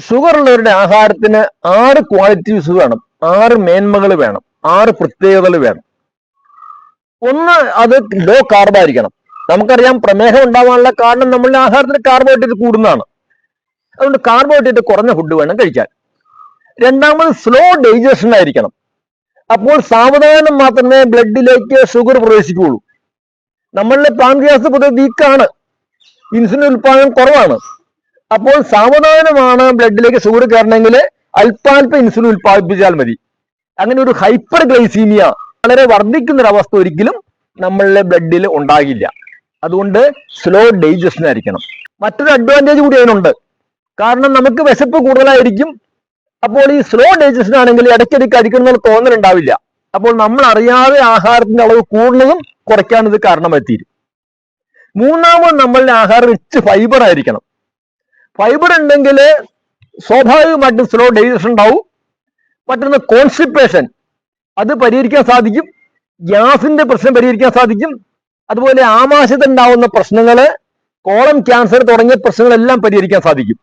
Sugar ഉള്ളവരുടെ ആഹാരത്തിന് ആറ് ക്വാളിറ്റീസ് വേണം. ആറ് മേന്മകൾ വേണം. ആറ് പ്രത്യേകതകൾ വേണം. ഒന്ന് അത് ലോ കാർബ് ആയിരിക്കണം. നമുക്കറിയാം പ്രമേഹം ഉണ്ടാവാനുള്ള കാരണം നമ്മളുടെ ആഹാരത്തിന് കാർബോഹൈഡ്രേറ്റ് കൂടുന്നതാണ്. അതുകൊണ്ട് കാർബോഹൈഡ്രേറ്റ് കുറഞ്ഞ ഫുഡ് വേണം കഴിക്കാൻ. രണ്ടാമത് സ്ലോ ഡൈജഷൻ ആയിരിക്കണം. അപ്പോൾ സാവധാനം മാത്രമേ ബ്ലഡിലേക്ക് ഷുഗർ പ്രവേശിക്കുകയുള്ളൂ. നമ്മളുടെ പാൻഗ്യാസ് പൊതുവെ വീക്കാണ് ഇൻസുലിൻ ഉൽപാദനം കുറവാണ്. അപ്പോൾ സാവധാനമാണ് ബ്ലഡിലേക്ക് ഷുഗർ കയറണമെങ്കിൽ അല്പാൽപ ഇൻസുലിൻ ഉൽപ്പാദിപ്പിച്ചാൽ മതി. അങ്ങനെ ഒരു ഹൈപ്പർ ഗ്ലൈസീമിയ വളരെ വർദ്ധിക്കുന്ന ഒരു അവസ്ഥ ഒരിക്കലും നമ്മളുടെ ബ്ലഡിൽ ഉണ്ടാകില്ല. അതുകൊണ്ട് സ്ലോ ഡൈജഷൻ ആയിരിക്കണം. മറ്റൊരു അഡ്വാന്റേജ് കൂടി അതിനുണ്ട്. കാരണം നമുക്ക് വിശപ്പ് കൂടുതലായിരിക്കും. അപ്പോൾ ഈ സ്ലോ ഡൈജഷൻ ആണെങ്കിൽ ഇടയ്ക്കിടയ്ക്ക് അടിക്കുന്ന തോന്നലുണ്ടാവില്ല അപ്പോൾ നമ്മൾ അറിയാതെ ആഹാരത്തിന്റെ അളവ് കൂടുന്നതും കുറയ്ക്കാൻ ഇത് കാരണമായി തീരും. മൂന്നാമത് നമ്മളുടെ ആഹാരം റിച്ച് ഫൈബർ ആയിരിക്കണം. ഫൈബർ ഉണ്ടെങ്കിൽ സ്വാഭാവികമായിട്ടും സ്ലോ ഡൈജഷൻ ഉണ്ടാവും. മറ്റൊന്ന് കോൺസ്റ്റിപ്പേഷൻ അത് പരിഹരിക്കാൻ സാധിക്കും. ഗ്യാസിന്റെ പ്രശ്നം പരിഹരിക്കാൻ സാധിക്കും. അതുപോലെ ആമാശയത്തുണ്ടാവുന്ന പ്രശ്നങ്ങൾ കോളം ക്യാൻസർ തുടങ്ങിയ പ്രശ്നങ്ങളെല്ലാം പരിഹരിക്കാൻ സാധിക്കും.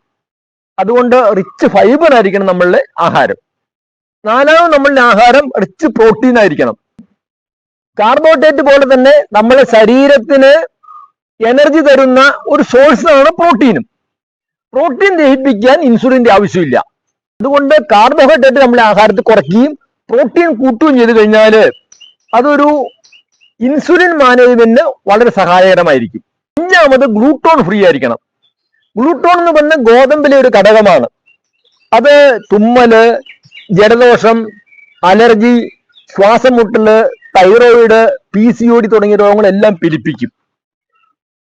അതുകൊണ്ട് റിച്ച് ഫൈബർ ആയിരിക്കണം നമ്മളുടെ ആഹാരം. നാലാമത് നമ്മളുടെ ആഹാരം റിച്ച് പ്രോട്ടീൻ ആയിരിക്കണം. കാർബോഹൈഡ്രേറ്റ് പോലെ തന്നെ നമ്മുടെ ശരീരത്തിന് എനർജി തരുന്ന ഒരു സോഴ്സാണ് പ്രോട്ടീനും പ്രോട്ടീൻ ദഹിപ്പിക്കാൻ ഇൻസുലിന്റെ ആവശ്യമില്ല. അതുകൊണ്ട് കാർബോഹൈഡ്രേറ്റ് നമ്മുടെ ആഹാരത്തിൽ കുറയ്ക്കുകയും പ്രോട്ടീൻ കൂട്ടുകയും ചെയ്തു കഴിഞ്ഞാൽ അതൊരു ഇൻസുലിൻ മാനേജ്മെന്റിന് വളരെ സഹായകരമായിരിക്കും. അഞ്ചാമത് ഗ്ലൂട്ടോൺ ഫ്രീ ആയിരിക്കണം. ഗ്ലൂട്ടോൺ എന്ന് പറഞ്ഞ ഗോതമ്പിലെ ഒരു ഘടകമാണ്. അത് തുമ്മൽ ജലദോഷം അലർജി ശ്വാസം മുട്ടൽ thyroid P C O D തുടങ്ങിയ രോഗങ്ങളെല്ലാം പിലിപ്പിക്കും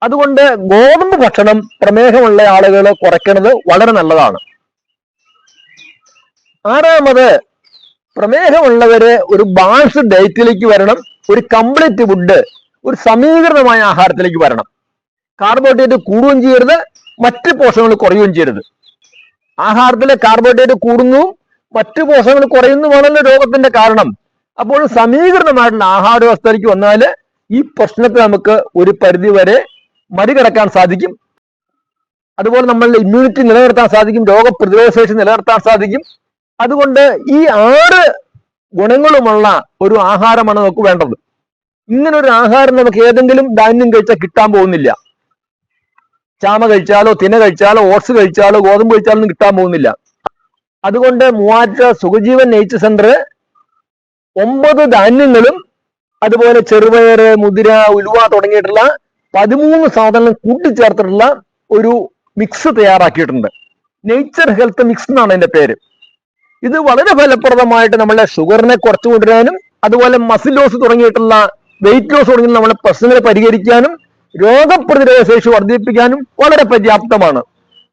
അതുകൊണ്ട് ഗോതമ്പ് ഭക്ഷണം പ്രമേഹമുള്ള ആളുകൾ കുറയ്ക്കുന്നത് വളരെ നല്ലതാണ്. ആറാമത് പ്രമേഹമുള്ളവര് ഒരു ബാലൻസ് ഡയറ്റിലേക്ക് വരണം ഒരു കംപ്ലീറ്റ് ഫുഡ് ഒരു സമീകൃതമായ ആഹാരത്തിലേക്ക് വരണം. കാർബോഹൈഡ്രേറ്റ് കൂടുകയും ചെയ്യരുത് മറ്റ് പോഷകങ്ങൾ കുറയുകയും ചെയ്യരുത്. ആഹാരത്തിലെ കാർബോഹൈഡ്രേറ്റ് കൂടുന്നു മറ്റു പോഷകങ്ങൾ കുറയുന്നുമാണല്ലോ രോഗത്തിന്റെ കാരണം. അപ്പോൾ സമീകൃതമായിട്ടുള്ള ആഹാര വ്യവസ്ഥയിലേക്ക് വന്നാൽ ഈ പ്രശ്നത്തെ നമുക്ക് ഒരു പരിധി വരെ മറികടക്കാൻ സാധിക്കും. അതുപോലെ നമ്മളുടെ ഇമ്മ്യൂണിറ്റി നിലനിർത്താൻ സാധിക്കും രോഗപ്രതിരോധ ശേഷി നിലനിർത്താൻ സാധിക്കും. അതുകൊണ്ട് ഈ ആറ് ഗുണങ്ങളുമുള്ള ഒരു ആഹാരമാണ് നമുക്ക് വേണ്ടത്. ഇങ്ങനെ ഒരു ആഹാരം നമുക്ക് ഏതെങ്കിലും ധാന്യം കഴിച്ചാൽ കിട്ടാൻ പോകുന്നില്ല. ചാമ കഴിച്ചാലോ തിന കഴിച്ചാലോ ഓട്സ് കഴിച്ചാലോ ഗോതമ്പ് കഴിച്ചാലോ ഒന്നും കിട്ടാൻ പോകുന്നില്ല. അതുകൊണ്ട് മൂവാറ്റ സുഖജീവൻ നേച്ചർ സെന്റർ ഒമ്പത് ധാന്യങ്ങളും അതുപോലെ ചെറുപയർ മുതിര ഉലുവ തുടങ്ങിയിട്ടുള്ള പതിമൂന്ന് സാധനങ്ങൾ കൂട്ടിച്ചേർത്തിട്ടുള്ള ഒരു മിക്സ് തയ്യാറാക്കിയിട്ടുണ്ട്. നേച്ചർ ഹെൽത്ത് മിക്സ് എന്നാണ് അതിന്റെ പേര്. ഇത് വളരെ ഫലപ്രദമായിട്ട് നമ്മളെ ഷുഗറിനെ കുറച്ചു കൊണ്ടുവരാനും അതുപോലെ മസിൽ ലോസ് തുടങ്ങിയിട്ടുള്ള വെയിറ്റ് ലോസ് തുടങ്ങിയ നമ്മളെ പ്രശ്നങ്ങളെ പരിഹരിക്കാനും രോഗപ്രതിരോധ ശേഷി വർദ്ധിപ്പിക്കാനും വളരെ പര്യാപ്തമാണ്.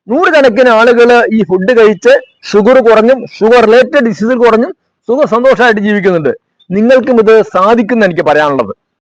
നൂറുകണക്കിന് ആളുകൾ ഈ ഫുഡ് കഴിച്ച് ഷുഗർ കുറഞ്ഞും ഷുഗർ റിലേറ്റഡ് ഡിസീസുകൾ കുറഞ്ഞും സുഖ സന്തോഷമായിട്ട് ജീവിക്കുന്നുണ്ട്. നിങ്ങൾക്കും ഇത് സാധിക്കുന്ന എനിക്ക് പറയാനുള്ളത്.